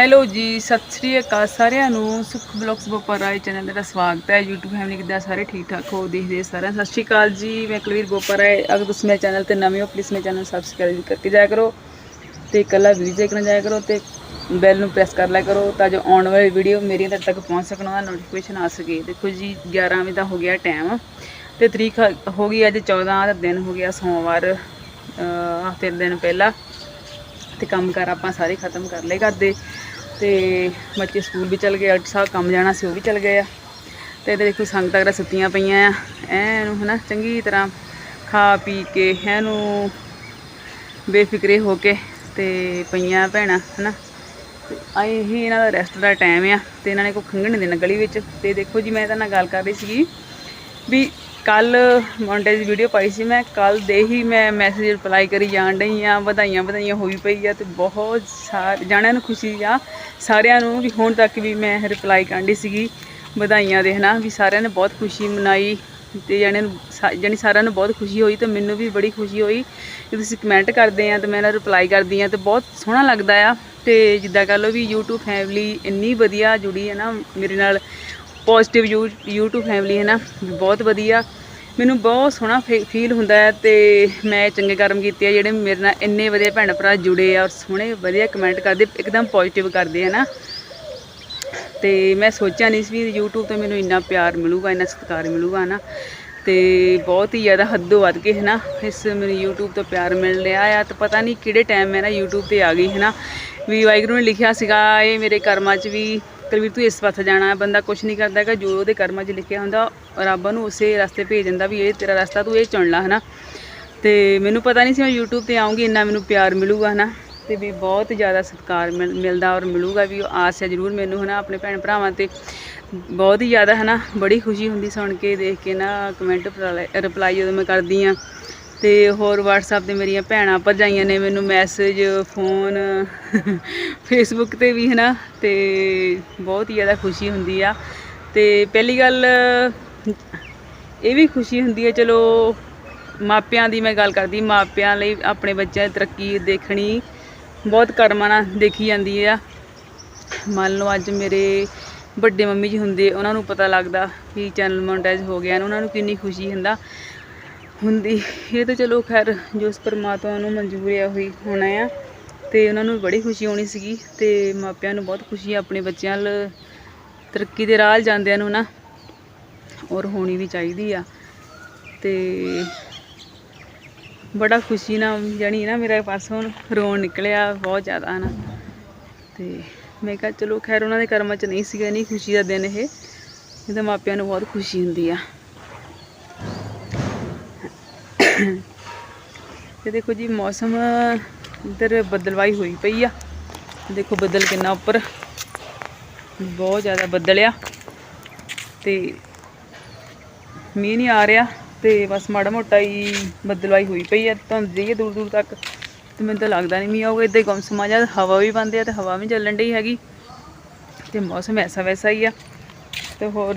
Hello ਜੀ, ਸਤਿ ਸ੍ਰੀ ਅਕਾਲ ਸਾਰਿਆਂ ਨੂੰ। ਸੁਖ ਬਲੌਗਸ ਬੋਪਰ ਰਾਏ ਚੈਨਲ ਤੇ ਦਾ ਸਵਾਗਤ ਹੈ। YouTube ਫੈਮਿਲੀ ਕਿੱਦਾਂ ਸਾਰੇ ਠੀਕ ਠਾਕ ਹੋ? ਦੇਖਦੇ ਸਾਰਿਆਂ ਸਤਿ ਸ੍ਰੀ ਅਕਾਲ ਜੀ, ਮੈਂ ਕਲਵੀਰ ਬੋਪਰ ਰਾਏ। ਅਗਰ ਤੁਸੀਂ ਮੇਰੇ ਚੈਨਲ ਤੇ ਨਵੇਂ ਹੋ ਪਲੀਜ਼ ਮੇਰੇ ਚੈਨਲ ਸਬਸਕ੍ਰਾਈਬ ਕਰਕੇ ਜਾਇਆ ਕਰੋ ਤੇ ਇਕੱਲਾ ਵੀਡੀਓ ਦੇਖਣਾ ਜਾਇਆ ਕਰੋ ਤੇ ਬੈਲ ਨੂੰ ਪ੍ਰੈਸ ਕਰ ਲਿਆ ਕਰੋ ਤਾਂ ਜੋ ਆਉਣ ਵਾਲੀ ਵੀਡੀਓ ਮੇਰੀ ਤੁਹਾਡੇ ਤੱਕ ਪਹੁੰਚ ਸਕਣ, ਉਹਦਾ ਨੋਟੀਫਿਕੇਸ਼ਨ ਆ ਸਕੇ। ਦੇਖੋ ਜੀ 11 ਵਜੇ ਦਾ ਹੋ ਗਿਆ ਟਾਈਮ ਤੇ ਤਰੀਕ ਹੋ ਗਈ ਅੱਜ 14 ਦਾ ਦਿਨ ਹੋ ਗਿਆ ਸੋਮਵਾਰ ਹਫ਼ਤੇ ਦਿਨ ਪਹਿਲਾਂ ਤੇ ਕੰਮ ਕਾਰ ਆਪਾਂ ਸਾਰੇ ਖਤਮ ਕਰ ਲਏ ਘਰ ਦੇ। ਤੇ ਬੱਚੇ ਸਕੂਲ ਵੀ ਚਲ ਗਏ ਅੱਜ ਸਾਹਿਬ ਕੰਮ ਜਾਣਾ ਸੀ, ਉਹ ਵੀ ਚਲ ਗਏ ਆ। ਤੇ ਇਹਦੇ ਦੇਖੋ ਸੰਗਤਾਂ ਵਗੈਰਾ ਸੁੱਤੀਆਂ ਪਈਆਂ ਆ। ਐਨੂੰ ਹਨਾ, ਚੰਗੀ ਤਰ੍ਹਾਂ ਖਾ ਪੀ ਕੇ ਐਨੂੰ ਬੇਫਿਕਰੇ ਹੋ ਕੇ ਤੇ ਪਈਆਂ ਭੈਣਾਂ, ਹਨਾ। ਤੇ ਆਏ ਹੀ ਇਹਨਾਂ ਦਾ ਰੈਸਟ ਦਾ ਟਾਈਮ ਆ ਤੇ ਇਹਨਾਂ ਨੇ ਕੋਈ ਖੰਘਣ ਨਹੀਂ ਦੇਣਾ ਗਲੀ ਵਿੱਚ। ਤੇ ਦੇਖੋ ਜੀ, ਮੈਂ ਤਾਂ ਨਾਲ ਗੱਲ ਕਰ ਰਹੀ ਸੀਗੀ ਵੀ ਕੱਲ ਮੌਂਟੇ ਦੀ ਵੀਡੀਓ ਪਾਈ ਸੀ ਮੈਂ ਕੱਲ ਦੇ ਹੀ ਮੈਂ ਮੈਸੇਜ ਰਿਪਲਾਈ ਕਰੀ ਜਾਣ ਡਈ ਆ, ਵਧਾਈਆਂ ਵਧਾਈਆਂ ਹੋਈ ਪਈ ਆ ਤੇ ਬਹੁਤ ਸਾਰੇ, ਜਾਣਿਆਂ ਨੂੰ ਖੁਸ਼ੀ ਆ, ਸਾਰਿਆਂ ਨੂੰ ਵੀ ਹੁਣ ਤੱਕ ਵੀ ਮੈਂ ਰਿਪਲਾਈ ਕਰਦੀ ਸੀਗੀ ਵਧਾਈਆਂ ਦੇ, ਹਨਾ, ਵੀ ਸਾਰਿਆਂ ਨੇ ਬਹੁਤ ਖੁਸ਼ੀ ਮਨਾਈ ਤੇ ਜਾਣਿਆਂ ਨੂੰ ਸਾ- ਜਾਣੀ ਸਾਰਿਆਂ ਨੂੰ ਬਹੁਤ ਖੁਸ਼ੀ ਹੋਈ ਤੇ ਮੈਨੂੰ ਵੀ ਬੜੀ ਖੁਸ਼ੀ ਹੋਈ ਕਿ ਤੁਸੀਂ ਕਮੈਂਟ ਕਰਦੇ ਆ ਤੇ ਮੈਂ ਇਹਨਾਂ ਰਿਪਲਾਈ ਕਰਦੀ ਆ ਤੇ ਬਹੁਤ ਸੋਹਣਾ ਲੱਗਦਾ ਆ ਤੇ ਜਿੱਦਾਂ ਕਹ ਲਓ ਵੀ YouTube ਫੈਮਿਲੀ ਇੰਨੀ ਵਧੀਆ ਜੁੜੀ ਹੈ ਨਾ ਮੇਰੇ ਨਾਲ ਪੋਜ਼ਿਟਿਵ YouTube ਫੈਮਿਲੀ ਹੈ ਨਾ? ਬਹੁਤ ਵਧੀਆ। ਮੈਨੂੰ ਬਹੁਤ ਸੋਹਣਾ ਫੀਲ ਹੁੰਦਾ ਹੈ ਤੇ ਮੈਂ ਚੰਗੇ ਕਰਮ ਕੀਤੇ ਆ, ਜਿਹੜੇ ਮੇਰੇ ਨਾਲ ਇੰਨੇ ਵਧੀਆ ਭੈਣ ਭਰਾ ਜੁੜੇ ਆ ਔਰ ਸੋਹਣੇ ਵਧੀਆ ਕਮੈਂਟ ਕਰਦੇ, ਇੱਕਦਮ ਪੋਜ਼ਿਟਿਵ ਕਰਦੇ ਆ ਨਾ? ਤੇ ਮੈਂ ਸੋਚਿਆ ਨਹੀਂ ਸੀ ਵੀ YouTube ਤੋਂ ਮੈਨੂੰ ਇੰਨਾ ਪਿਆਰ ਮਿਲੂਗਾ, ਇੰਨਾ ਸਤਿਕਾਰ ਮਿਲੂਗਾ ਨਾ? ਤੇ ਬਹੁਤ ਹੀ ਜ਼ਿਆਦਾ ਹੱਦੋਂ ਵੱਧ ਕੇ, ਹੈ ਨਾ? ਇਸ ਮੈਨੂੰ YouTube ਤੋਂ ਪਿਆਰ ਮਿਲ ਰਿਹਾ ਆ ਤੇ ਪਤਾ ਨਹੀਂ ਕਿਹੜੇ ਟਾਈਮ ਮੈਂ ਨਾ YouTube ਤੇ ਆ ਗਈ, ਹੈ ਨਾ? ਵੀ ਵਾਹਿਗੁਰੂ ਨੇ ਲਿਖਿਆ ਸੀਗਾ, ਇਹ ਮੇਰੇ ਕਰਮਾਂ 'ਚ ਵੀ ਕਲਵੀਰ ਤੂੰ ਇਸ ਪਾਸੇ ਜਾਣਾ ਬੰਦਾ ਕੁਝ ਨਹੀਂ ਕਰਦਾ ਹੈਗਾ, ਜੋ ਉਹਦੇ ਕਰਮਾਂ 'ਚ ਲਿਖਿਆ ਹੁੰਦਾ ਰੱਬ ਨੂੰ ਉਸੇ ਰਸਤੇ ਭੇਜ ਦਿੰਦਾ ਵੀ ਇਹ ਤੇਰਾ ਰਸਤਾ ਤੂੰ ਇਹ ਚੁਣ ਲਾ, ਹਨਾ? ਤੇ ਮੈਨੂੰ ਪਤਾ ਨਹੀਂ ਸੀ ਮੈਂ YouTube ਤੇ ਆਉਂਗੀ ਇੰਨਾ ਮੈਨੂੰ ਪਿਆਰ ਮਿਲੂਗਾ, ਹਨਾ? ਤੇ ਵੀ ਬਹੁਤ ਜ਼ਿਆਦਾ ਸਤਿਕਾਰ ਮਿਲ- ਮਿਲਦਾ ਔਰ ਮਿਲੂਗਾ ਵੀ ਆਸ ਹੈ ਜ਼ਰੂਰ ਮੈਨੂੰ, ਹਨਾ? ਆਪਣੇ ਭੈਣ ਭਰਾਵਾਂ ਤੇ ਬਹੁਤ ਹੀ ਜ਼ਿਆਦਾ, ਹਨਾ? ਬੜੀ ਖੁਸ਼ੀ ਹੁੰਦੀ ਸੁਣ ਕੇ, ਦੇਖ ਕੇ, ਨਾ ਕਮੈਂਟ ਰਿਪਲਾਈ ਜਦੋਂ ਮੈਂ ਕਰਦੀ ਆ ਤੇ ਹੋਰ WhatsApp ਤੇ ਮੇਰੀਆਂ ਭੈਣਾਂ ਭਰਜਾਈਆਂ ਨੇ ਮੈਨੂੰ ਮੈਸੇਜ ਫੋਨ ਫੇਸਬੁੱਕ ਤੇ ਵੀ, ਹਨਾ? ਤੇ ਬਹੁਤ ਹੀ ਜ਼ਿਆਦਾ ਖੁਸ਼ੀ ਹੁੰਦੀ ਆ। ਤੇ ਪਹਿਲੀ ਗੱਲ, ਇਹ ਵੀ ਖੁਸ਼ੀ ਹੁੰਦੀ ਹੈ ਚਲੋ, ਮਾਪਿਆਂ ਦੀ ਮੈਂ ਗੱਲ ਕਰਦੀ, ਮਾਪਿਆਂ ਲਈ ਆਪਣੇ ਬੱਚਿਆਂ ਦੀ ਤਰੱਕੀ ਦੇਖਣੀ ਬਹੁਤ ਕਰਮਾਂ ਨਾਲ ਦੇਖੀ ਜਾਂਦੀ ਆ। ਮੰਨ ਲਓ ਅੱਜ ਮੇਰੇ ਵੱਡੇ ਮੰਮੀ ਜੀ ਹੁੰਦੇ, ਉਹਨਾਂ ਨੂੰ ਪਤਾ ਲੱਗਦਾ ਵੀ ਚੈਨਲ ਮੋਨਟਾਈਜ਼ ਹੋ ਗਿਆ, ਉਹਨਾਂ ਨੂੰ ਕਿੰਨੀ ਖੁਸ਼ੀ ਹੁੰਦਾ। ਹੁੰਦੀ। ਇਹ ਤਾਂ ਚਲੋ ਖੈਰ ਜੋ ਉਸ ਪਰਮਾਤਮਾ ਨੂੰ ਮਨਜ਼ੂਰ ਆ ਹੋਈ ਹੋਣਾ ਆ ਤੇ ਉਹਨਾਂ ਨੂੰ ਬੜੀ ਖੁਸ਼ੀ ਹੋਣੀ ਸੀਗੀ ਤੇ ਮਾਪਿਆਂ ਨੂੰ ਬਹੁਤ ਖੁਸ਼ੀ ਆ, ਆਪਣੇ ਬੱਚਿਆਂ ਨਾਲ ਤਰੱਕੀ ਦੇ ਰਾਹ ਜਾਂਦਿਆਂ ਨੂੰ ਨਾ ਔਰ ਹੋਣੀ ਵੀ ਚਾਹੀਦੀ ਆ। ਤੇ ਬੜਾ ਖੁਸ਼ੀ ਨਾਲ ਜਾਣੀ ਨਾ ਮੇਰੇ ਪਾਸੋਂ ਰੋਣ ਨਿਕਲਿਆ ਬਹੁਤ ਜ਼ਿਆਦਾ ਨਾ। ਤੇ ਮੈਂ ਕਿਹਾ ਚਲੋ ਖੈਰ ਉਹਨਾਂ ਦੇ ਕਰਮਾਂ 'ਚ ਨਹੀਂ ਸੀਗਾ ਨਹੀਂ ਖੁਸ਼ੀ ਦਾ ਦਿਨ ਇਹ। ਇਹਦੇ ਮਾਪਿਆਂ ਨੂੰ ਬਹੁਤ ਖੁਸ਼ੀ ਹੁੰਦੀ ਆ। ਤੇ ਦੇਖੋ ਜੀ, ਮੌਸਮ, ਇੱਧਰ ਬਦਲਵਾਈ ਹੋਈ ਪਈ ਆ। ਦੇਖੋ ਬੱਦਲ ਕਿੰਨਾ ਉੱਪਰ। ਬਹੁਤ ਜ਼ਿਆਦਾ ਬੱਦਲ ਆ। ਤੇ ਮੀਂਹ ਨਹੀਂ ਆ ਰਿਹਾ ਤੇ ਬਸ ਮਾੜਾ ਮੋਟਾ ਹੀ ਬੱਦਲਵਾਈ ਹੋਈ ਪਈ ਆ। ਧੁੰਦ ਜਿਹੀ ਦੂਰ ਦੂਰ ਤੱਕ। ਤੇ ਮੈਨੂੰ ਤਾਂ ਲੱਗਦਾ ਨਹੀਂ ਮੀਂਹ ਆਊਗਾ। ਇਦਾਂ ਹੀ ਗੁੰਮਸਮਾ ਜਾਂ ਹਵਾ ਵੀ ਬੰਦ ਆ ਤੇ ਹਵਾ ਵੀ ਚੱਲਣ ਡਈ ਹੈਗੀ। ਤੇ ਮੌਸਮ ਐਸਾ ਵੈਸਾ ਹੀ ਆ। ਤੇ ਹੋਰ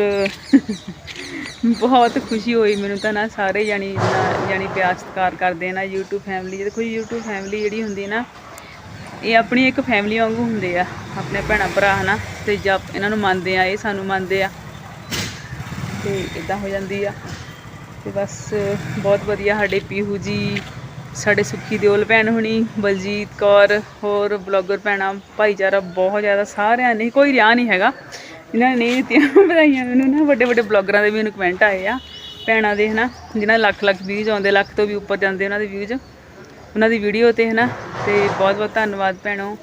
ਬਹੁਤ ਖੁਸ਼ੀ ਹੋਈ ਮੈਨੂੰ ਤਾਂ ਨਾ ਸਾਰੇ ਜਾਣੀ ਨਾ- ਜਾਣੀ ਪਿਆਰ ਸਤਿਕਾਰ ਕਰਦੇ ਨਾ YouTube ਫੈਮਿਲੀ ਦੇਖੋ YouTube ਫੈਮਿਲੀ ਜਿਹੜੀ ਹੁੰਦੀ ਨਾ, ਇਹ ਆਪਣੀ ਇੱਕ ਫੈਮਿਲੀ ਵਾਂਗੂ ਹੁੰਦੇ ਆ, ਆਪਣੇ ਭੈਣਾਂ ਭਰਾ ਹਨਾ, ਤੇ ਜਦ ਇਹਨਾਂ ਨੂੰ ਮੰਨਦੇ ਆ, ਇਹ ਸਾਨੂੰ ਮੰਨਦੇ ਆ, ਤੇ ਇਦਾਂ ਹੋ ਜਾਂਦੀ ਆ, ਤੇ ਬਸ ਬਹੁਤ ਵਧੀਆ ਸਾਡੇ ਪੀਹੂ ਜੀ, ਸਾਡੇ ਸੁੱਖੀ ਦਿਓਲ ਭੈਣ ਹੁਣੀ, ਬਲਜੀਤ ਕੌਰ ਹੋਰ ਬਲੌਗਰ ਭੈਣਾਂ, ਭਾਈਚਾਰਾ ਬਹੁਤ ਜ਼ਿਆਦਾ ਸਾਰਿਆਂ ਨੇ, ਕੋਈ ਰਿਆ ਨਹੀਂ ਹੈਗਾ ਇਹਨਾਂ ਨੇ ਦਿੱਤੀਆਂ, ਵਧਾਈਆਂ ਮੈਨੂੰ ਨਾ, ਵੱਡੇ ਵੱਡੇ ਬਲੌਗਰਾਂ ਦੇ ਵੀ ਮੈਨੂੰ ਕਮੈਂਟ ਆਏ ਆ, ਭੈਣਾਂ ਦੇ, ਹਨਾ ਜਿਨ੍ਹਾਂ ਦੇ ਲੱਖ ਲੱਖ ਵਿਊਜ਼ ਆਉਂਦੇ, ਲੱਖ ਤੋਂ ਵੀ ਉੱਪਰ ਜਾਂਦੇ ਉਹਨਾਂ ਦੇ ਵਿਊਜ਼ ਉਹਨਾਂ ਦੀ ਵੀਡੀਓ ਤੇ, ਹਨਾ, ਤੇ ਬਹੁਤ ਬਹੁਤ ਧੰਨਵਾਦ ਭੈਣੋ,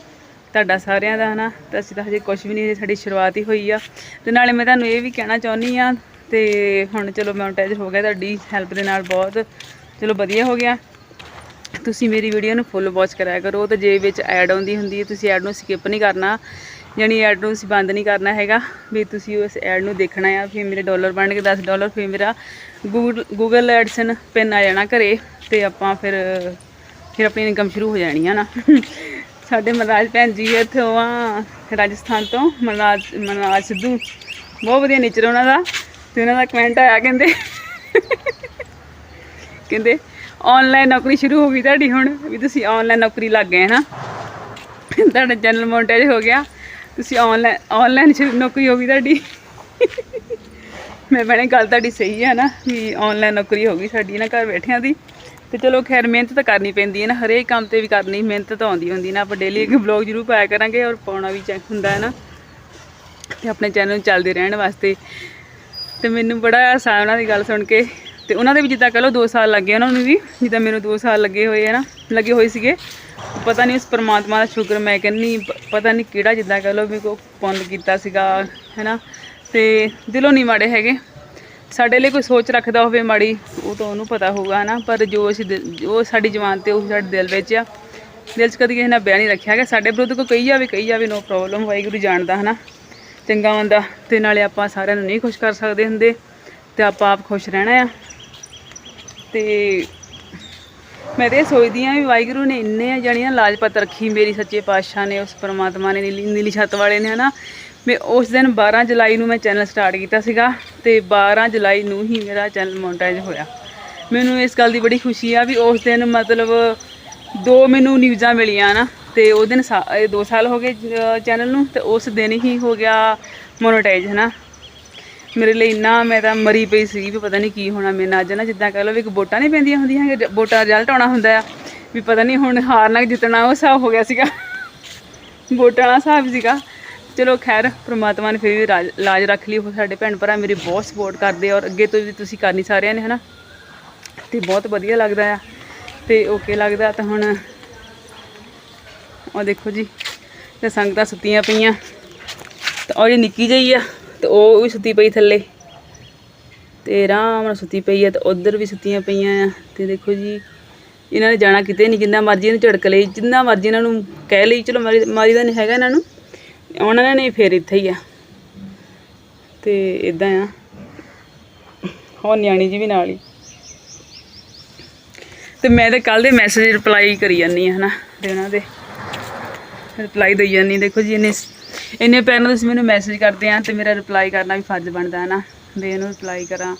ਤੁਹਾਡਾ ਸਾਰਿਆਂ ਦਾ, ਹਨਾ, ਤੇ ਅਸੀਂ ਤਾਂ ਹਜੇ ਕੁਝ ਵੀ ਨਹੀਂ ਸਾਡੀ ਸ਼ੁਰੂਆਤ ਹੀ ਹੋਈ ਆ, ਤੇ ਨਾਲੇ ਮੈਂ ਤੁਹਾਨੂੰ ਇਹ ਵੀ ਕਹਿਣਾ ਚਾਹੁੰਦੀ ਆ, ਤੇ ਹੁਣ ਚਲੋ ਮੌਨਟਾਈਜ਼ ਹੋ ਗਿਆ ਤੁਹਾਡੀ ਹੈਲਪ ਦੇ ਨਾਲ ਬਹੁਤ, ਚਲੋ ਵਧੀਆ ਹੋ ਗਿਆ, ਤੁਸੀਂ ਮੇਰੀ ਵੀਡੀਓ ਨੂੰ ਫੁੱਲ ਵਾਚ ਕਰਾਇਆ ਕਰੋ, ਤੇ ਜੇ ਵਿੱਚ ਐਡ ਆਉਂਦੀ ਹੁੰਦੀ ਹੈ, ਤੁਸੀਂ ਐਡ ਨੂੰ ਸਕਿਪ ਨਹੀਂ ਕਰਨਾ ਯਾਨੀ ਐਡ ਨੂੰ ਅਸੀਂ ਬੰਦ ਨਹੀਂ ਕਰਨਾ ਹੈਗਾ, ਵੀ ਤੁਸੀਂ ਉਸ ਐਡ ਨੂੰ ਦੇਖਣਾ ਆ, ਫਿਰ ਮੇਰੇ ਡਾਲਰ ਬਣ ਕੇ 10 ਡਾਲਰ ਫਿਰ ਮੇਰਾ ਗੂਗਲ ਗੂਗਲ ਐਡਸਨ ਪਿੰਨ ਆ ਜਾਣਾ ਘਰੇ, ਤੇ ਆਪਾਂ ਫਿਰ ਫਿਰ ਆਪਣੀ ਇਨਕਮ ਸ਼ੁਰੂ ਹੋ ਜਾਣੀ ਹੈ ਨਾ। ਸਾਡੇ ਮਨਰਾਜ ਭੈਣ ਜੀ ਇੱਥੋਂ ਆ ਰਾਜਸਥਾਨ ਤੋਂ ਮਨਰਾਜ ਮਨਰਾਜ ਸਿੱਧੂ। ਬਹੁਤ ਵਧੀਆ ਨੇਚਰ ਉਹਨਾਂ ਦਾ, ਤੇ ਉਹਨਾਂ ਦਾ ਕਮੈਂਟ ਆਇਆ, ਕਹਿੰਦੇ ਕਹਿੰਦੇ ਆਨਲਾਈਨ ਨੌਕਰੀ ਸ਼ੁਰੂ ਹੋ ਗਈ ਤੁਹਾਡੀ ਹੁਣ, ਵੀ ਤੁਸੀਂ ਆਨਲਾਈਨ ਨੌਕਰੀ ਲੱਗ ਗਏ ਨਾ ਤੁਹਾਡਾ ਚੈਨਲ ਮੋਨਟੇਜ ਹੋ ਗਿਆ। ਤੁਸੀਂ ਆਨਲਾਈਨ ਆਨਲਾਈਨ ਚ ਨੌਕਰੀ ਹੋ ਗਈ ਤੁਹਾਡੀ। ਮੈਂ ਭੈਣੇ ਗੱਲ ਤੁਹਾਡੀ ਸਹੀ ਹੈ ਨਾ, ਵੀ ਆਨਲਾਈਨ ਨੌਕਰੀ ਹੋ ਗਈ ਸਾਡੀ ਨਾ ਘਰ ਬੈਠਿਆਂ ਦੀ। ਤੇ ਚਲੋ ਖੈਰ ਮਿਹਨਤ ਤਾਂ ਕਰਨੀ ਪੈਂਦੀ ਹੈ ਨਾ, ਹਰੇਕ ਕੰਮ ਤੇ ਵੀ ਕਰਨੀ, ਮਿਹਨਤ ਤਾਂ ਆਉਂਦੀ ਹੁੰਦੀ ਨਾ। ਆਪਾਂ ਡੇਲੀ ਇੱਕ ਬਲੌਗ ਜ਼ਰੂਰ ਪਾਇਆ ਕਰਾਂਗੇ ਔਰ ਪਾਉਣਾ ਵੀ ਚੈੱਕ ਹੁੰਦਾ ਹੈ ਨਾ। ਤੇ ਆਪਣੇ ਚੈਨਲ ਚੱਲਦੇ ਰਹਿਣ ਵਾਸਤੇ। ਤੇ ਮੈਨੂੰ ਬੜਾ ਆਸਾਨ ਉਹਨਾਂ ਦੀ ਗੱਲ ਸੁਣ ਕੇ। ਤੇ ਉਹਨਾਂ ਦੇ ਵੀ ਜਿੱਦਾਂ ਕਹ ਲਓ 2 ਸਾਲ ਲੱਗੇ ਉਹਨਾਂ ਨੂੰ ਵੀ, ਜਿੱਦਾਂ ਮੈਨੂੰ 2 ਸਾਲ ਲੱਗੇ ਹੋਏ ਹੈ ਨਾ, ਲੱਗੇ ਹੋਏ ਸੀਗੇ। ਪਤਾ ਨਹੀਂ ਉਸ ਪਰਮਾਤਮਾ ਦਾ ਸ਼ੁਕਰ ਮੈਂ ਕਹਿੰਨੀ ਪ- ਪਤਾ ਨਹੀਂ ਕਿਹੜਾ ਜਿੱਦਾਂ ਕਹ ਲਓ ਵੀ ਕੋ ਪੁੰਨ ਕੀਤਾ ਸੀਗਾ, ਹੈਨਾ? ਤੇ ਦਿਲੋਂ ਨਹੀਂ ਮਾੜੇ ਹੈਗੇ। ਸਾਡੇ ਲਈ ਕੋਈ ਸੋਚ ਰੱਖਦਾ ਹੋਵੇ ਮਾੜੀ, ਉਹ ਤਾਂ ਉਹਨੂੰ ਪਤਾ ਹੋਊਗਾ ਨਾ ਪਰ ਜੋ ਅਸੀਂ ਦਿਲ- ਜੋ ਸਾਡੀ ਜਵਾਨ ਤੇ ਉਹ ਸਾਡੇ ਦਿਲ ਵਿੱਚ ਆ, ਦਿਲ 'ਚ ਕਦੀ ਕਿਸੇ ਨਾਲ ਬਿਆਨ ਨਹੀਂ ਰੱਖਿਆ ਹੈਗਾ। ਸਾਡੇ ਵਿਰੁੱਧ ਕੋਈ ਕਹੀ ਜਾਵੇ ਕਹੀ ਜਾਵੇ ਨੋ ਪ੍ਰੋਬਲਮ ਵਾਹਿਗੁਰੂ ਜਾਣਦਾ, ਹਨਾ? ਚੰਗਾ ਹੁੰਦਾ ਤੇ ਨਾਲੇ ਆਪਾਂ ਸਾਰਿਆਂ ਨੂੰ ਨਹੀਂ ਖੁਸ਼ ਕਰ ਸਕਦੇ ਹੁੰਦੇ, ਤੇ ਆਪਾਂ ਆਪ ਖੁਸ਼ ਰਹਿਣਾ ਆ। ਤੇ ਮੈਂ ਤੇ ਇਹ ਸੋਚਦੀ ਆ ਵੀ ਵਾਹਿਗੁਰੂ ਨੇ ਇੰਨੇ ਜਣੀਆਂ ਲਾਜਪਤ ਰੱਖੀ ਮੇਰੀ ਸੱਚੇ ਪਾਤਸ਼ਾਹ ਨੇ, ਉਸ ਪਰਮਾਤਮਾ ਨੇ, ਨੀਲੀ ਨੀਲੀ ਛੱਤ ਵਾਲੇ ਨੇ, ਹਨਾ। ਮੈਂ ਉਸ ਦਿਨ 12 ਜੁਲਾਈ ਨੂੰ ਮੈਂ ਚੈਨਲ ਸਟਾਰਟ ਕੀਤਾ ਸੀਗਾ ਤੇ 12 ਜੁਲਾਈ ਨੂੰ ਹੀ ਮੇਰਾ ਚੈਨਲ ਮੋਨਟਾਈਜ਼ ਹੋਇਆ। ਮੈਨੂੰ ਇਸ ਗੱਲ ਦੀ ਬੜੀ ਖੁਸ਼ੀ ਆ ਵੀ ਉਸ ਦਿਨ ਮਤਲਬ ਦੋ ਮੈਨੂੰ ਨਿਊਜ਼ਾਂ ਮਿਲੀਆਂ ਨਾ ਤੇ ਉਹ ਦਿਨ 2 ਸਾਲ ਹੋ ਗਏ ਚੈਨਲ ਨੂੰ ਤੇ ਉਸ ਦਿਨ ਹੀ ਹੋ ਗਿਆ ਮੋਨੋਟਾਈਜ਼, ਹਨਾ। ਮੇਰੇ ਲਈ ਇੰਨਾ ਮੈਂ ਤਾਂ ਮਰੀ ਪਈ ਸੀ ਵੀ ਪਤਾ ਨਹੀਂ ਕੀ ਹੋਣਾ ਮੇਰੇ ਨਾਲ। ਅੱਜ ਨਾ ਜਿੱਦਾਂ ਕਹਿ ਲਓ ਵੀ ਇੱਕ ਵੋਟਾਂ ਨਹੀਂ ਪੈਂਦੀਆਂ ਹੁੰਦੀਆਂ ਹੈਗੀਆਂ, ਵੋਟਾਂ ਦਾ ਰਿਜ਼ਲਟ ਆਉਣਾ ਹੁੰਦਾ ਆ। ਵੀ ਪਤਾ ਨਹੀਂ ਹੁਣ ਹਾਰਨਾ ਕਿ ਜਿੱਤਣਾ ਉਹ ਹਿਸਾਬ ਹੋ ਗਿਆ ਸੀਗਾ। ਵੋਟਾਂ ਵਾਲਾ ਹਿਸਾਬ ਸੀਗਾ। ਚਲੋ ਖੈਰ ਪ੍ਰਮਾਤਮਾ ਨੇ ਫਿਰ ਵੀ ਰਾਜ- ਲਾਜ ਰੱਖ ਲਈ। ਉਹ ਸਾਡੇ ਭੈਣ ਭਰਾ ਮੇਰੀ ਬਹੁਤ ਸਪੋਰਟ ਕਰਦੇ ਔਰ ਅੱਗੇ ਤੋਂ ਵੀ ਤੁਸੀਂ ਕਰਨੀ ਸਾਰਿਆਂ ਨੇ ਹਨਾ? ਤੇ ਬਹੁਤ ਵਧੀਆ ਲੱਗਦਾ ਆ। ਤੇ ਓਕੇ ਲੱਗਦਾ ਤਾਂ ਹੁਣ ਉਹ ਦੇਖੋ ਜੀ ਤੇ ਸੰਗਤਾਂ ਸੁੱਤੀਆਂ ਪਈਆਂ। ਤੇ ਉਹ ਜਿਹੜੀ ਨਿੱਕੀ ਜਿਹੀ ਆ ਤੇ ਉਹ ਵੀ ਸੁੱਤੀ ਪਈ ਥੱਲੇ। ਤੇ ਆਰਾਮ ਨਾਲ ਸੁੱਤੀ ਪਈ ਆ ਤੇ ਉਧਰ ਵੀ ਸੁੱਤੀਆਂ ਪਈਆਂ ਆ। ਤੇ ਦੇਖੋ ਜੀ, ਇਹਨਾਂ ਨੇ ਜਾਣਾ ਕਿਤੇ ਨਹੀਂ, ਜਿੰਨਾ ਮਰਜ਼ੀ ਇਹਨੂੰ ਝੜਕ ਲਈ ਜਿੰਨਾ ਮਰਜ਼ੀ ਇਹਨਾਂ ਨੂੰ ਕਹਿ ਲਈ ਚਲੋ ਮਾਰੀ ਮਾਰੀ ਦਾ ਨਹੀਂ ਹੈਗਾ ਇਹਨਾਂ ਨੂੰ। ਉਹਨਾਂ ਨੇ ਫੇਰ ਇੱਥੇ ਹੀ ਆ। ਤੇ ਇਦਾਂ ਆ। ਹੋ ਨਿਆਣੀ ਜੀ ਵੀ ਨਾਲ ਹੀ। ਤੇ ਮੈਂ ਤੇ ਕੱਲ ਦੇ ਮੈਸੇਜ ਰਿਪਲਾਈ ਕਰੀ ਜਾਂਦੀ ਹਾਂ ਹਨਾ, ਤੇ ਉਹਨਾਂ ਦੇ। ਰਿਪਲਾਈ ਦੇਈ ਜਾਂਦੀ ਦੇਖੋ ਜੀ, ਇਹਨੇ ਇੰਨੇ ਪਿਆਰ ਨਾਲ ਤੁਸੀਂ ਮੈਨੂੰ ਮੈਸੇਜ ਕਰਦੇ ਆ ਤੇ ਮੇਰਾ ਰਿਪਲਾਈ ਕਰਨਾ ਵੀ ਫਰਜ਼ ਬਣਦਾ ਹੈ ਨਾ। ਵੀ ਇਹਨੂੰ ਰਿਪਲਾਈ ਕਰਾਂ।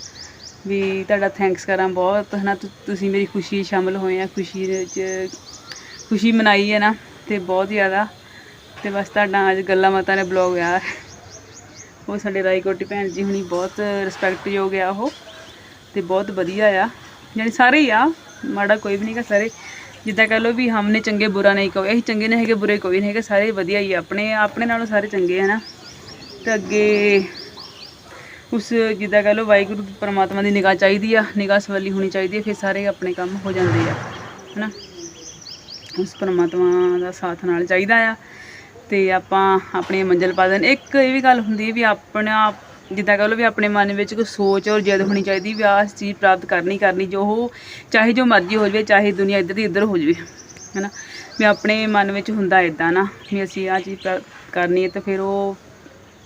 ਵੀ ਤੁਹਾਡਾ ਥੈਂਕਸ ਕਰਾਂ ਬਹੁਤ, ਹਨਾ। ਤੁ- ਤੁਸੀਂ ਮੇਰੀ ਖੁਸ਼ੀ 'ਚ ਸ਼ਾਮਲ ਹੋਏ ਆ, ਖੁਸ਼ੀ ਦੇ ਵਿੱਚ, ਖੁਸ਼ੀ ਮਨਾਈ ਹੈ ਨਾ, ਤੇ ਬਹੁਤ ਜ਼ਿਆਦਾ। ਤੇ ਬਸ ਤੁਹਾਡਾ ਅੱਜ ਗੱਲਾਂ ਬਾਤਾਂ ਨੇ ਬਲੌਗ ਆ। ਉਹ ਸਾਡੇ ਰਾਈਕੋਟੀ ਭੈਣ ਜੀ ਹੁਣੀ ਬਹੁਤ ਰਿਸਪੈਕਟਯੋਗ ਆ ਉਹ, ਤੇ ਬਹੁਤ ਵਧੀਆ ਆ। ਯਾਨੀ ਸਾਰੇ ਹੀ ਆ, ਮਾੜਾ ਕੋਈ ਵੀ ਨਹੀਂ ਸਾਰੇ। ਜਿੱਦਾਂ ਕਹ ਲਓ ਵੀ ਹਮਨੇ ਚੰਗੇ ਬੁਰਾ ਨਹੀਂ ਕਹੋ ਅਸੀਂ ਚੰਗੇ ਨਹੀਂ ਹੈਗੇ, ਬੁਰੇ ਕੋਈ ਨਹੀਂ ਹੈਗੇ, ਸਾਰੇ ਵਧੀਆ ਹੀ ਆ, ਆਪਣੇ ਆਪਣੇ ਨਾਲੋਂ ਸਾਰੇ ਚੰਗੇ ਆ ਨਾ। ਤੇ ਅੱਗੇ ਉਸ ਜਿੱਦਾਂ ਕਹ ਲਓ ਵਾਹਿਗੁਰੂ ਪਰਮਾਤਮਾ ਦੀ ਨਿਗਾਹ ਚਾਹੀਦੀ ਆ, ਨਿਗਾਹ ਸਵੱਲੀ ਹੋਣੀ ਚਾਹੀਦੀ ਹੈ ਫਿਰ ਸਾਰੇ ਆਪਣੇ ਕੰਮ ਹੋ ਜਾਂਦੇ ਆ, ਹਨਾ। ਉਸ ਪਰਮਾਤਮਾ ਦਾ ਸਾਥ ਨਾਲ ਚਾਹੀਦਾ ਆ। ਤੇ ਆਪਾਂ ਆਪਣੀ ਮੰਜ਼ਿਲ ਪਾ ਦੇਣ। ਇੱਕ ਇਹ ਵੀ ਗੱਲ ਹੁੰਦੀ ਹੈ ਵੀ ਆਪਣਾ ਜਿੱਦਾਂ ਕਹ ਲਓ ਵੀ ਆਪਣੇ ਮਨ ਵਿੱਚ ਕੋਈ ਸੋਚ ਔਰ ਜਿੱਦ ਹੋਣੀ ਚਾਹੀਦੀ ਵੀ ਆਹ ਚੀਜ਼ ਪ੍ਰਾਪਤ ਕਰਨੀ ਕਰਨੀ, ਜੋ ਉਹ ਚਾਹੇ ਜੋ ਮਰਜ਼ੀ ਹੋ ਜਾਵੇ, ਚਾਹੇ ਦੁਨੀਆ ਇੱਧਰ ਦੀ ਇੱਧਰ ਹੋ ਜਾਵੇ, ਹੈਨਾ? ਵੀ ਆਪਣੇ ਮਨ ਵਿੱਚ ਹੁੰਦਾ ਇਦਾਂ ਨਾ ਵੀ ਅਸੀਂ ਆਹ ਚੀਜ਼ ਪ੍ਰਾਪਤ ਕਰਨੀ ਹੈ ਤੇ ਫਿਰ ਉਹ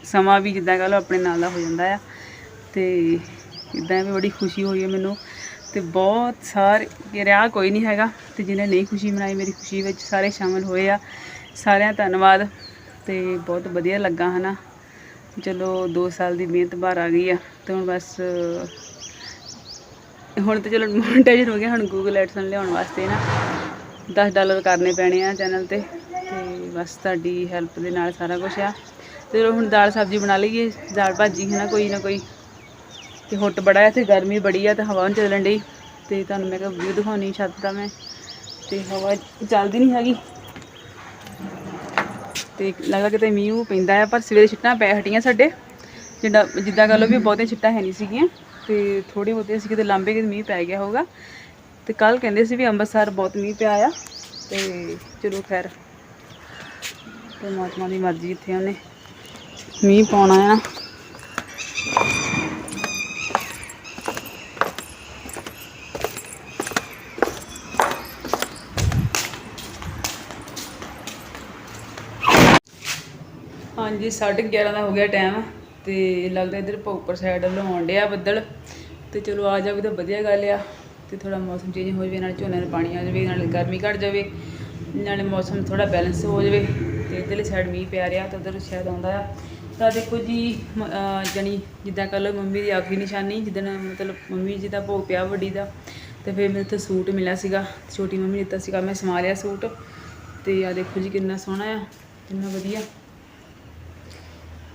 ਸਮਾਂ ਵੀ ਜਿੱਦਾਂ ਕਹ ਲਓ ਆਪਣੇ ਨਾਲ ਦਾ ਹੋ ਜਾਂਦਾ ਆ ਤੇ ਇਦਾਂ ਵੀ ਬੜੀ ਖੁਸ਼ੀ ਹੋਈ ਹੈ ਮੈਨੂੰ ਤੇ ਬਹੁਤ ਸਾਰੇ ਰਿਹਾ ਕੋਈ ਨਹੀਂ ਹੈਗਾ ਤੇ ਜਿਹਨੇ ਨਹੀਂ ਖੁਸ਼ੀ ਮਨਾਈ ਮੇਰੀ ਖੁਸ਼ੀ ਵਿੱਚ ਸਾਰੇ ਸ਼ਾਮਲ ਹੋਏ ਆ, ਸਾਰਿਆਂ ਦਾ ਧੰਨਵਾਦ ਤੇ ਬਹੁਤ ਵਧੀਆ ਲੱਗਾ, ਹਨਾ? ਚਲੋ 2 ਸਾਲ ਦੀ ਮਿਹਨਤ ਬਾਹਰ ਆ ਗਈ ਆ, ਤੇ ਹੁਣ ਬਸ, ਹੁਣ ਤੇ ਚਲੋ ਮੋਨਟਾਈਜ਼ਰ ਹੋ ਗਿਆ, ਹੁਣ ਗੂਗਲ ਐਡਸਨ ਲਿਆਉਣ ਵਾਸਤੇ ਨਾ। 10 ਡਾਲਰ ਕਰਨੇ ਪੈਣੇ ਆ ਚੈਨਲ ਤੇ ਤੇ ਬਸ ਤੁਹਾਡੀ ਹੈਲਪ ਦੇ ਨਾਲ ਸਾਰਾ ਕੁਝ ਆ। ਤੇ ਚਲੋ ਹੁਣ ਦਾਲ ਸਬਜ਼ੀ ਬਣਾ ਲਈਏ, ਦਾਲ ਭਾਜੀ ਹੈ ਨਾ ਕੋਈ ਨਾ ਕੋਈ। ਤੇ ਹੁੱਟ ਬੜਾ ਹੈ ਤੇ ਗਰਮੀ ਬੜੀ ਆ ਤੇ ਹਵਾ ਨਹੀਂ ਚੱਲਣ ਡਈ। ਤੇ ਤੁਹਾਨੂੰ ਮੈਂ ਕਿਹਾ ਵੀਊ ਦਿਖਾਉਣੀ ਛੱਤ ਦਾ ਮੈਂ, ਤੇ ਹਵਾ ਚੱਲਦੀ ਨਹੀਂ ਹੈਗੀ। ਤੇ ਲੱਗਦਾ ਕਿਤੇ ਮੀਂਹ ਪੈਂਦਾ ਆ, ਪਰ ਸਵੇਰੇ ਛਿੱਟਾਂ ਪੈ ਹਟੀਆਂ ਸਾਡੇ। ਜਿੱਦਾਂ ਜਿੱਦਾਂ ਕਹ ਲਓ ਵੀ ਬਹੁਤੀਆਂ ਛਿੱਟਾਂ ਹੈ ਨਹੀਂ ਸੀਗੀਆਂ, ਤੇ ਥੋੜੇ ਬਹੁਤੇ ਸੀ ਕਿਤੇ ਲਾਂਬੇ ਕਿਤੇ ਮੀਂਹ ਪੈ ਗਿਆ ਹੋਊਗਾ। ਤੇ ਕੱਲ ਕਹਿੰਦੇ ਸੀ ਵੀ ਅੰਮ੍ਰਿਤਸਰ ਬਹੁਤ ਮੀਂਹ ਪਿਆ ਆ, ਤੇ ਚਲੋ ਖੈਰ, ਪਰਮਾਤਮਾ ਦੀ ਮਰਜ਼ੀ ਇੱਥੇ ਉਹਨੇ ਮੀਂਹ ਪਾਉਣਾ ਆ। ਹਾਂਜੀ 11:30 ਦਾ ਹੋ ਗਿਆ ਟਾਈਮ ਤੇ ਲੱਗਦਾ ਇੱਧਰ ਭੋਗਪੁਰ ਸਾਈਡ ਵੱਲੋਂ ਆਉਣ ਡਿਆ ਬੱਦਲ। ਤੇ ਚਲੋ ਆ ਜਾਵੇ ਤਾਂ ਵਧੀਆ ਗੱਲ ਆ। ਤੇ ਥੋੜਾ ਮੌਸਮ ਚੇਂਜ ਹੋ ਜਾਵੇ, ਨਾਲ ਝੋਨੇ ਨੂੰ ਪਾਣੀ ਆ ਜਾਵੇ, ਨਾਲ ਗਰਮੀ ਘਟ ਜਾਵੇ, ਨਾਲੇ ਮੌਸਮ ਥੋੜਾ ਬੈਲੈਂਸ ਹੋ ਜਾਵੇ। ਤੇ ਇੱਧਰਲੀ ਸਾਈਡ ਮੀਂਹ ਪਿਆ ਰਿਹਾ ਤਾਂ ਉਧਰ ਸ਼ਾਇਦ ਆਉਂਦਾ ਆ। ਤਾਂ ਦੇਖੋ ਜੀ, ਮ- ਜਣੀ ਜਿੱਦਾਂ ਕੱਲ ਮੰਮੀ ਦੀ ਆਖਰੀ ਨਿਸ਼ਾਨੀ, ਜਿੱਦਣ ਮਤਲਬ ਮੰਮੀ ਜੀ ਦਾ ਭੋਗ ਪਿਆ ਵੱਡੀ ਦਾ, ਤੇ ਫਿਰ ਮੈਨੂੰ ਉੱਥੇ ਸੂਟ ਮਿਲਿਆ ਸੀਗਾ। ਛੋਟੀ ਮੰਮੀ ਨੇ ਦਿੱਤਾ ਸੀਗਾ, ਮੈਂ ਸਮਾ ਲਿਆ ਸੂਟ। ਤੇ ਆ ਦੇਖੋ ਜੀ ਕਿੰਨਾ ਸੋਹਣਾ ਆ, ਕਿੰਨਾ ਵਧੀਆ।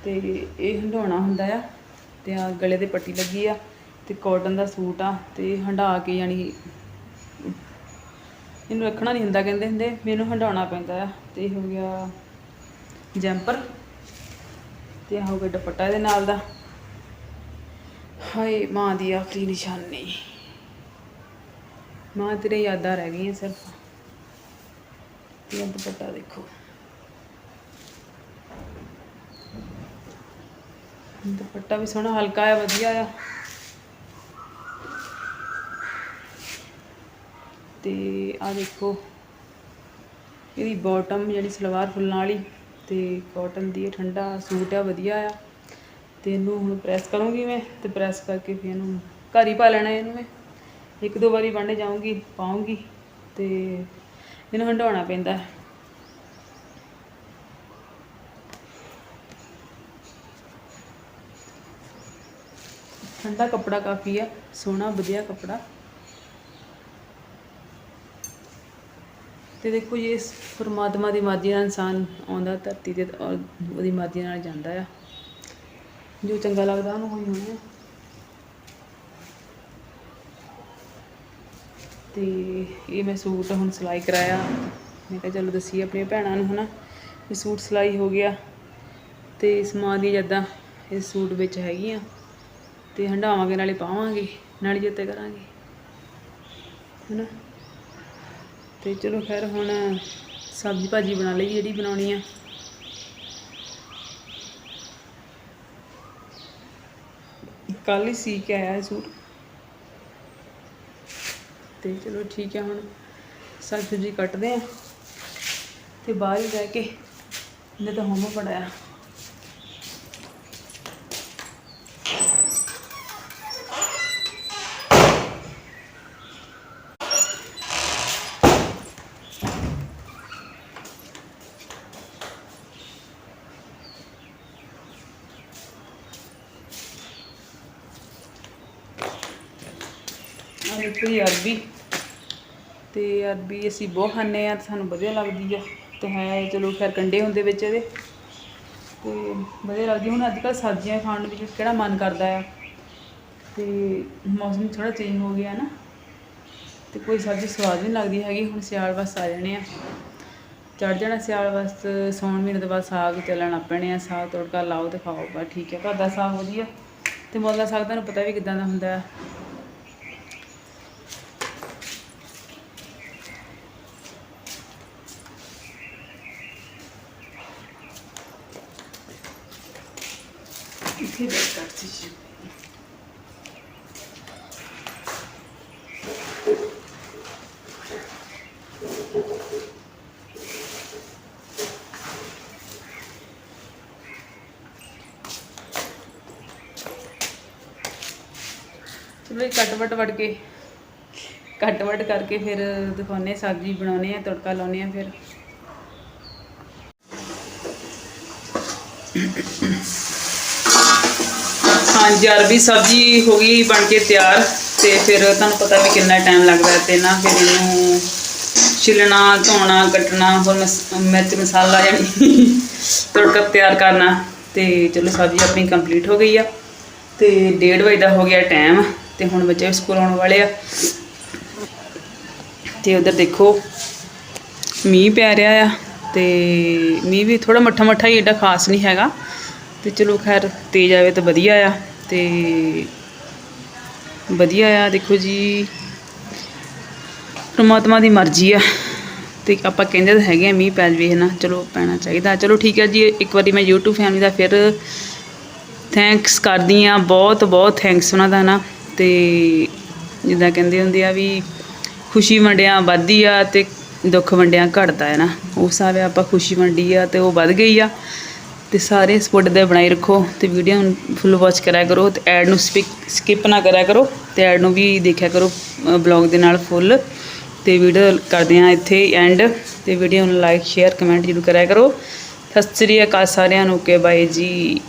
ਤੇ ਇਹ ਹੰਡਾਉਣਾ ਹੁੰਦਾ ਆ ਤੇ ਆ ਗਲੇ ਤੇ ਪੱਟੀ ਲੱਗੀ ਆ ਤੇ ਕਾਟਨ ਦਾ ਸੂਟ ਆ ਤੇ ਹੰਡਾ ਕੇ ਯਾਨੀ ਇਹਨੂੰ ਰੱਖਣਾ ਨਹੀਂ ਹੁੰਦਾ ਕਹਿੰਦੇ ਹੁੰਦੇ ਮੈਨੂੰ ਹੰਡਾਉਣਾ ਪੈਂਦਾ ਆ। ਤੇ ਇਹ ਹੋ ਗਿਆ ਜੈਂਪਰ ਤੇ ਆਹ ਹੋ ਗਿਆ ਦੁਪੱਟਾ ਇਹਦੇ ਨਾਲ ਦਾ। ਹਾਏ, ਮਾਂ ਦੀ ਆਖਰੀ ਨਿਸ਼ਾਨੀ। ਮਾਂ ਤੇਰੇ ਯਾਦਾਂ ਰਹਿ ਗਈਆਂ ਸਿਰਫ। ਇਹ ਦੁਪੱਟਾ ਦੇਖੋ। ਦੁਪੱਟਾ ਵੀ ਸੋਹਣਾ, ਹਲਕਾ ਆ ਵਧੀਆ ਆ। ਤੇ ਆ ਦੇਖੋ, ਇਹਦੀ ਬਾਟਮ ਜਿਹੜੀ ਸਲਵਾਰ ਫੁੱਲਾਂ ਵਾਲੀ ਤੇ ਕਾਟਨ ਦੀ ਇਹ ਠੰਡਾ ਸੂਟ ਆ, ਵਧੀਆ ਆ। ਤੇ ਇਹਨੂੰ ਹੁਣ ਪ੍ਰੈਸ ਕਰੂੰਗੀ ਮੈਂ ਤੇ ਪ੍ਰੈਸ ਕਰਕੇ ਫਿਰ ਇਹਨੂੰ ਘਰ ਹੀ ਪਾ ਲੈਣਾ ਇਹਨੂੰ ਮੈਂ। ਇੱਕ ਦੋ ਵਾਰੀ ਬੰਨੇ ਜਾਊਂਗੀ ਪਾਉਂਗੀ ਤੇ ਇਹਨੂੰ ਹੰਡਾਉਣਾ ਪੈਂਦਾ। ਠੰਡਾ ਕੱਪੜਾ ਕਾਫੀ ਆ, ਸੋਹਣਾ, ਵਧੀਆ ਕੱਪੜਾ। ਤੇ ਦੇਖੋ ਜੇ ਪਰਮਾਤਮਾ ਦੀ ਮਰਜ਼ੀ ਨਾਲ ਇਨਸਾਨ ਆਉਂਦਾ, ਧਰਤੀ ਤੇ, ਔਰ ਉਹਦੀ ਮਰਜ਼ੀ ਨਾਲ ਜਾਂਦਾ ਆ। ਜੋ ਚੰਗਾ ਲੱਗਦਾ ਉਹਨੂੰ ਹੋਈ ਹੋਣਾ ਤੇ ਇਹ ਮੈਂ ਸੂਟ ਹੁਣ ਸਿਲਾਈ ਕਰਾਇਆ। ਮੈਂ ਕਿਹਾ ਚਲੋ ਦੱਸੀਏ ਆਪਣੀਆਂ ਭੈਣਾਂ ਨੂੰ, ਹਨਾ ਇਹ ਸੂਟ ਸਿਲਾਈ ਹੋ ਗਿਆ। ਤੇ ਸਮਾਨ ਦੀ ਜਦਾਂ ਇਸ ਸੂਟ ਵਿੱਚ ਹੈਗੀਆਂ। ਤੇ ਹੰਡਾਵਾਂਗੇ, ਨਾਲੇ ਪਾਵਾਂਗੇ, ਨਾਲੇ ਜਿੱਤੇ ਕਰਾਂਗੇ। ਹਨਾ? ਤੇ ਚਲੋ ਖੈਰ ਹੁਣ ਸਬਜ਼ੀ ਭਾਜੀ ਬਣਾ ਲਈ, ਜਿਹੜੀ ਬਣਾਉਣੀ ਆ। ਕੱਲ ਹੀ ਸੀ ਕੇ ਆਇਆ ਇਹ ਸੂਟ। ਤੇ ਚਲੋ ਠੀਕ ਹੈ ਹੁਣ, ਸਬਜ਼ੀ ਸੁਬਜ਼ੀ ਕੱਟਦੇ ਆ। ਤੇ ਬਾਹਰ ਹੀ ਰਹਿ ਕੇ, ਇਹਨੇ ਤਾਂ ਹੋਮੋ ਪੜਾਇਆ ਆ ਜੀ ਅਰਬੀ। ਤੇ ਅਰਬੀ ਅਸੀਂ ਬਹੁਤ ਖਾਂਦੇ ਆ ਤੇ ਸਾਨੂੰ ਵਧੀਆ ਲੱਗਦੀ ਆ। ਤੇ ਹੈ, ਚਲੋ ਖੈਰ ਕੰਡੇ ਹੁੰਦੇ ਵਿੱਚ ਇਹਦੇ। ਤੇ ਵਧੀਆ ਲੱਗਦੀ ਹੁਣ ਅੱਜ ਕੱਲ੍ਹ ਸਬਜ਼ੀਆਂ ਖਾਣ ਵਿੱਚ ਕਿਹੜਾ ਮਨ ਕਰਦਾ ਆ। ਤੇ ਮੌਸਮ ਥੋੜਾ ਚੇਂਜ ਹੋ ਗਿਆ ਨਾ। ਤੇ ਕੋਈ ਸਬਜ਼ੀ ਸਵਾਦ ਨਹੀਂ ਲੱਗਦੀ ਹੈਗੀ। ਹੁਣ ਸਿਆਲ ਬਸ ਆ ਜਾਣੇ ਆ। ਚੜ ਜਾਣਾ ਸਿਆਲ ਬਸ, ਸੌਣ ਮਹੀਨੇ ਤੋਂ ਬਾਅਦ ਸਾਗ ਚੱਲਣ ਆਪਣੇ ਆ। ਸਾਗ, ਤੜਕਾ ਲਾਓ ਤੇ ਖਾਓ। ਬਸ ਠੀਕ ਹੈ ਘਰ ਦਾ ਸਾਗ ਵਧੀਆ। ਤੇ ਮੁੱਲ ਦਾ ਸਾਗ ਤੁਹਾਨੂੰ ਪਤਾ ਵੀ ਕਿਦਾਂ ਦਾ ਹੁੰਦਾ ਆ। ਇੱਥੇ ਬੈਠ ਕਰਤੀ ਸੀ ਚਲੋ ਇਹ ਕੱਟ ਵੱਟ ਵੜ ਕੇ ਕੱਟ ਵੱਟ ਕਰਕੇ ਫਿਰ ਦਿਖਾਉਨੇ ਸਬਜ਼ੀ ਬਣਾਉਨੇ ਆ ਤੜਕਾ ਲਾਉਨੇ ਆ ਫਿਰ। ਹਾਂਜੀ, ਅਰਬੀ ਸਬਜ਼ੀ ਹੋ ਗਈ, ਬਣ ਕੇ ਤਿਆਰ ਤੇ ਫਿਰ ਤੁਹਾਨੂੰ ਪਤਾ ਵੀ ਕਿੰਨਾ ਟਾਈਮ ਲੱਗਦਾ ਤੇ ਨਾ ਫਿਰ ਇਹਨੂੰ ਛਿਲਣਾ, ਧੋਣਾ, ਕੱਟਣਾ, ਹੋਰ ਮਸ- ਮਿਰਚ ਮਸਾਲਾ ਜਾਨੀ ਤੜਕਾ ਤਿਆਰ ਕਰਨਾ ਤੇ ਚਲੋ ਸਬਜ਼ੀ ਆਪਣੀ ਕੰਪਲੀਟ ਹੋ ਗਈ ਆ ਤੇ 1:30 ਵਜੇ ਦਾ ਹੋ ਗਿਆ ਟਾਈਮ ਤੇ ਹੁਣ ਬੱਚੇ ਸਕੂਲ ਆਉਣ ਵਾਲੇ ਆ ਤੇ ਉਧਰ ਦੇਖੋ ਮੀਂਹ ਪੈ ਰਿਹਾ ਆ ਤੇ ਮੀਂਹ ਵੀ ਥੋੜਾ ਮੱਠਾ ਮੱਠਾ ਹੀ ਏਡਾ ਖਾਸ ਨਹੀਂ ਹੈਗਾ। ਤੇ ਚਲੋ ਖੈਰ ਤੇਜ਼ ਆਵੇ ਤਾਂ ਵਧੀਆ ਆ ਤੇ ਵਧੀਆ ਆ। ਦੇਖੋ ਜੀ, ਪਰਮਾਤਮਾ ਦੀ ਮਰਜ਼ੀ ਆ। ਤੇ ਆਪਾਂ ਕਹਿੰਦੇ ਤਾਂ ਹੈਗੇ ਆ ਮੀਂਹ ਪੈ ਜਵੇ ਨਾ ਚਲੋ ਪੈਣਾ ਚਾਹੀਦਾ। ਚਲੋ ਠੀਕ ਹੈ ਜੀ, ਇੱਕ ਵਾਰੀ ਮੈਂ YouTube ਫੈਮਿਲੀ ਦਾ ਫਿਰ ਥੈਂਕਸ ਕਰਦੀ ਆ। ਬਹੁਤ ਬਹੁਤ ਥੈਂਕਸ ਉਹਨਾਂ ਦਾ ਨਾ ਤੇ ਜਿੱਦਾਂ ਕਹਿੰਦੇ ਹੁੰਦੇ ਆ ਵੀ ਖੁਸ਼ੀ ਵੰਡਿਆ ਵੱਧਦੀ ਆ ਤੇ ਦੁੱਖ ਵੰਡਿਆ ਘਟਦਾ ਹੈ ਨਾ ਉਸ ਹਿਸਾਬ ਆਪਾਂ ਖੁਸ਼ੀ ਵੰਡੀ ਆ ਤੇ ਉਹ ਵੱਧ ਗਈ ਆ। ਤੇ ਸਾਰੇ ਸਪੋਰਟ ਦੇ ਬਣਾਈ ਰੱਖੋ ਤੇ ਵੀਡੀਓ ਨੂੰ ਫੁੱਲ ਵਾਚ ਕਰਿਆ ਕਰੋ ਤੇ ਐਡ ਨੂੰ ਸਕਿਪ ਨਾ ਕਰਿਆ ਕਰੋ ਤੇ ਐਡ ਨੂੰ ਵੀ ਦੇਖਿਆ ਕਰੋ ਬਲੌਗ ਦੇ ਨਾਲ ਫੁੱਲ ਤੇ ਵੀਡੀਓ ਕਰਦੇ ਆ ਇੱਥੇ ਐਂਡ ਤੇ ਵੀਡੀਓ ਨੂੰ ਲਾਈਕ ਸ਼ੇਅਰ ਕਮੈਂਟ ਜ਼ਰੂਰ ਕਰਿਆ ਕਰੋ। ਸਤਿ ਸ੍ਰੀ ਅਕਾਲ ਸਾਰਿਆਂ ਨੂੰ ਕੇ ਬਾਈ ਜੀ।